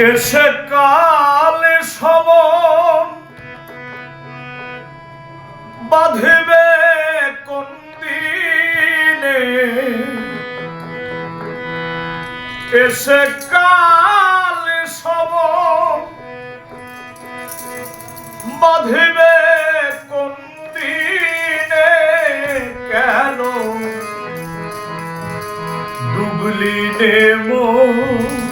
এসে কালে সব বাঁধিবে কোন দিনে? এসে কালে সব বাঁধিবে কোন দিনে? কেন ডুবলি নে মন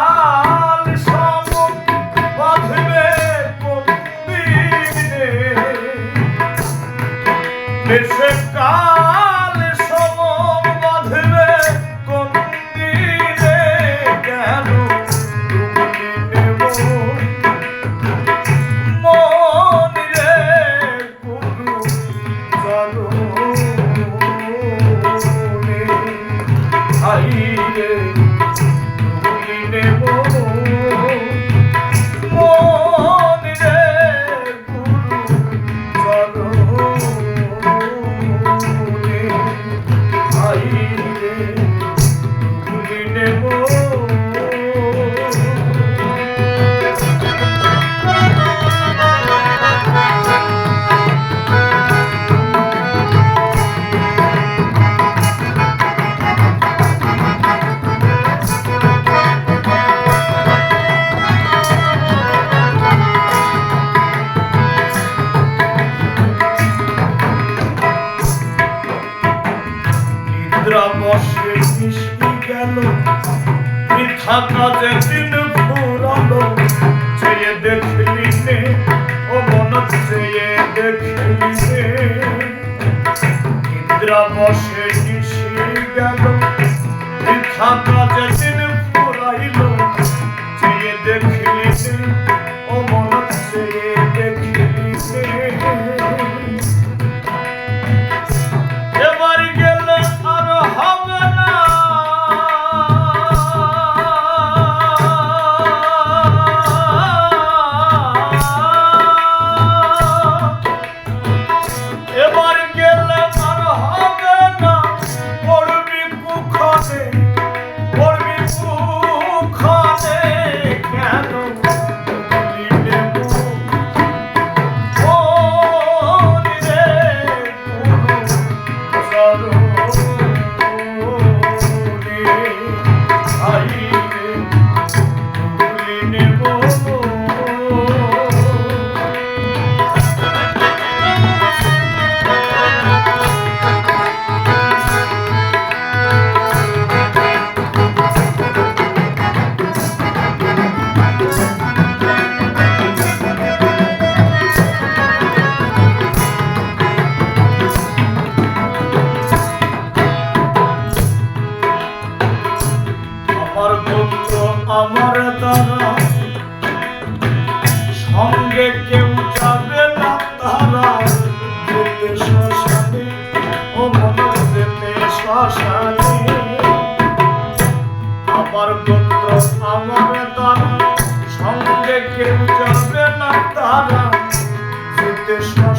এসে কাল সমম বাঁধবে কোন দিনে কেন তুমি নেব মন রে বসে মিশি গেল মিথ্যা কাজে দিন ফুরালো চেয়ে দেখলি নে ও মন চেয়ে দেখলি নে নিদ্রা বসে মিশি গেল মিথ্যা কাজে আমার বন্ধু আমার দ্বারা। সঙ্গে কেউ যাবে না তারা। শ্মশানে ও মনে শ্মশানে। আমার বন্ধু আমার দ্বারা, সঙ্গে কেউ যাবে না তারা। শ্মশানে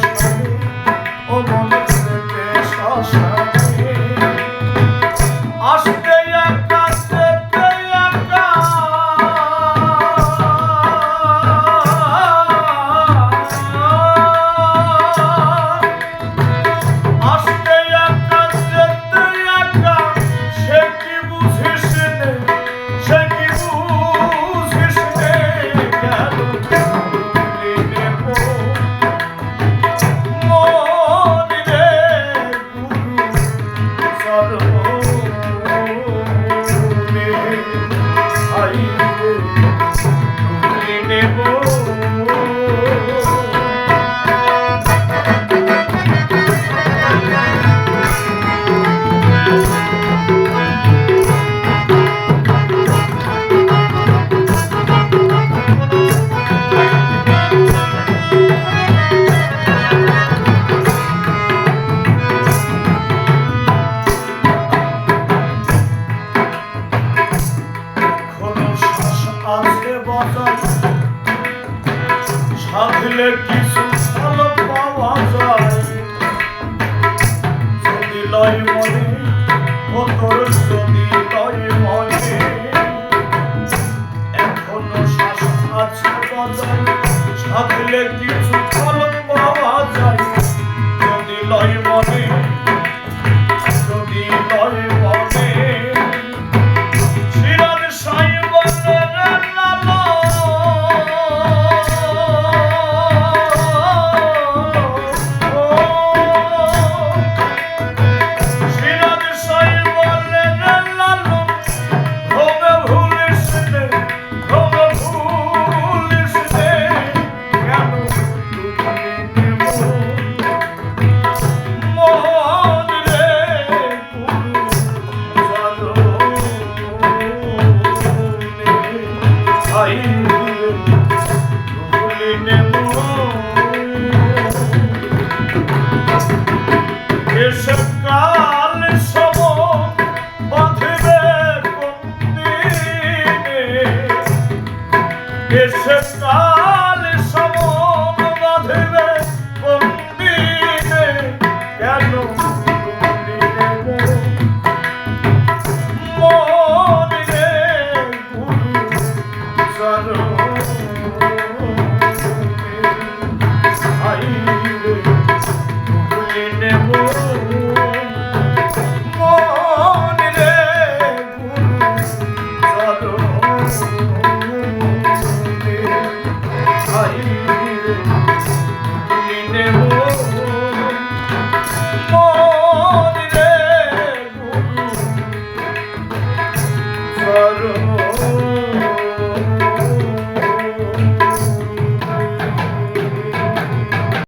থাকলে কিছু ভালো পাওয়া যায়। যদি লয় মনে ও তোর যদি লয় মনে। এখনও শ্বাস আছে বজায় থাকলে কিছু sorry.